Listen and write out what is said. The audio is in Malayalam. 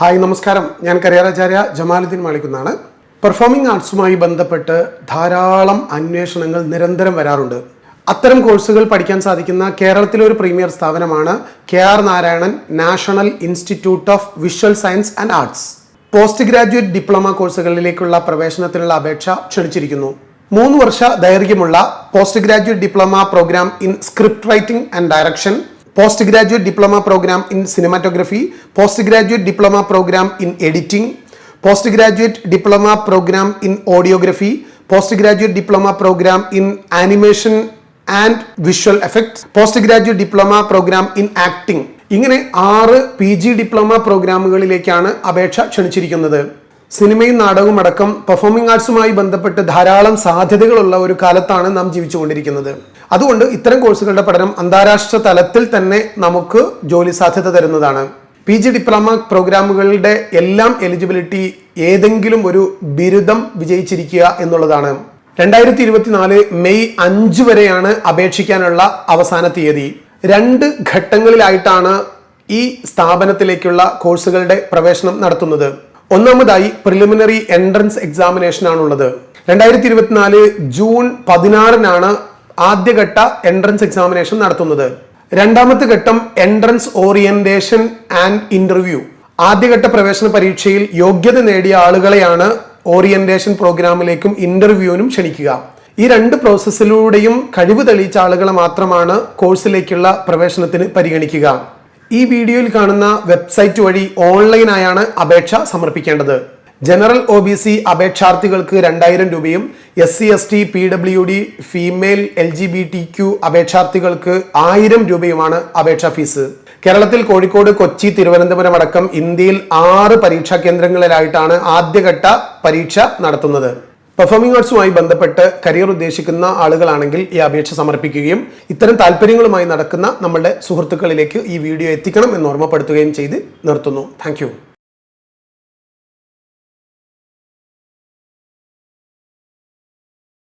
ഹായ് നമസ്കാരം. ഞാൻ കരിയറാചാര്യ ജമാലുദ്ദീൻ മാളിക്കുന്നാണ് പെർഫോമിംഗ് ആർട്സുമായി ബന്ധപ്പെട്ട് ധാരാളം അന്വേഷണങ്ങൾ നിരന്തരം വരാറുണ്ട്. അത്തരം കോഴ്സുകൾ പഠിക്കാൻ സാധിക്കുന്ന കേരളത്തിലെ ഒരു പ്രീമിയർ സ്ഥാപനമാണ് K R Narayanan national institute of visual science and arts. Post graduate diploma കോഴ്സുകളിലേക്കുള്ള പ്രവേശനത്തിനുള്ള അപേക്ഷ ക്ഷണിച്ചിരിക്കുന്നു. മൂന്ന് വർഷ ദൈർഘ്യമുള്ള post graduate diploma programme in script writing and direction post graduate diploma programme in cinematography post graduate diploma programme in editing post graduate diploma programme in audiography post graduate diploma programme in animation and visual effects post graduate diploma programme in acting ഇങ്ങനെ ആറ് പി ജി ഡിപ്ലോമ പ്രോഗ്രാമുകളിലേക്കാണ് അപേക്ഷ ക്ഷണിച്ചിരിക്കുന്നത്. സിനിമയും നാടകവും അടക്കം പെർഫോമിംഗ് ആർട്സുമായി ബന്ധപ്പെട്ട് ധാരാളം സാധ്യതകളുള്ള ഒരു കാലത്താണ് നാം ജീവിച്ചുകൊണ്ടിരിക്കുന്നത്. അതുകൊണ്ട് ഇത്തരം കോഴ്സുകളുടെ പഠനം അന്താരാഷ്ട്ര തലത്തിൽ തന്നെ നമുക്ക് ജോലി സാധ്യത തരുന്നതാണ്. പി ജി ഡിപ്ലോമ പ്രോഗ്രാമുകളുടെ എല്ലാം എലിജിബിലിറ്റി ഏതെങ്കിലും ഒരു ബിരുദം വിജയിച്ചിരിക്കുക എന്നുള്ളതാണ്. രണ്ടായിരത്തി ഇരുപത്തിനാല് മെയ് അഞ്ച് വരെയാണ് അപേക്ഷിക്കാനുള്ള അവസാന തീയതി. രണ്ട് ഘട്ടങ്ങളിലായിട്ടാണ് ഈ സ്ഥാപനത്തിലേക്കുള്ള കോഴ്സുകളുടെ പ്രവേശനം നടത്തുന്നത്. ഒന്നാമതായി പ്രിലിമിനറി എൻട്രൻസ് എക്സാമിനേഷൻ ആണുള്ളത്. രണ്ടായിരത്തി ഇരുപത്തിനാല് ജൂൺ പതിനാറിനാണ് ആദ്യഘട്ട എൻട്രൻസ് എക്സാമിനേഷൻ നടത്തുന്നത്. രണ്ടാമത്തെ ഘട്ടം എൻട്രൻസ് ഓറിയന്റേഷൻ ആൻഡ് ഇന്റർവ്യൂ ആദ്യഘട്ട പ്രവേശന പരീക്ഷയിൽ യോഗ്യത നേടിയ ആളുകളെയാണ് ഓറിയന്റേഷൻ പ്രോഗ്രാമിലേക്കും ഇന്റർവ്യൂവിനും ക്ഷണിക്കുക. ഈ രണ്ട് പ്രോസസ്സിലൂടെയും കഴിവ് തെളിയിച്ച ആളുകളെ മാത്രമാണ് കോഴ്സിലേക്കുള്ള പ്രവേശനത്തിന് പരിഗണിക്കുക. ഈ വീഡിയോയിൽ കാണുന്ന വെബ്സൈറ്റ് വഴി ഓൺലൈനായാണ് അപേക്ഷ സമർപ്പിക്കേണ്ടത്. ജനറൽ ഒ ബി സി അപേക്ഷാർത്ഥികൾക്ക് രണ്ടായിരം രൂപയും S C S T P W D female L G B T Q അപേക്ഷാർത്ഥികൾക്ക് ആയിരം രൂപയുമാണ് അപേക്ഷാ ഫീസ്. കേരളത്തിൽ കോഴിക്കോട് കൊച്ചി തിരുവനന്തപുരം അടക്കം ഇന്ത്യയിൽ ആറ് പരീക്ഷാ കേന്ദ്രങ്ങളിലായിട്ടാണ് ആദ്യഘട്ട പരീക്ഷ നടത്തുന്നത്. പെർഫോമിംഗ് ആർട്സുമായി ബന്ധപ്പെട്ട് കരിയർ ഉദ്ദേശിക്കുന്ന ആളുകളാണെങ്കിൽ ഈ അപേക്ഷ സമർപ്പിക്കുകയും ഇത്തരം താല്പര്യങ്ങളുമായി നടക്കുന്ന നമ്മളുടെ സുഹൃത്തുക്കളിലേക്ക് ഈ വീഡിയോ എത്തിക്കണം എന്ന് ഓർമ്മപ്പെടുത്തുകയും ചെയ്ത് നിർത്തുന്നു. താങ്ക്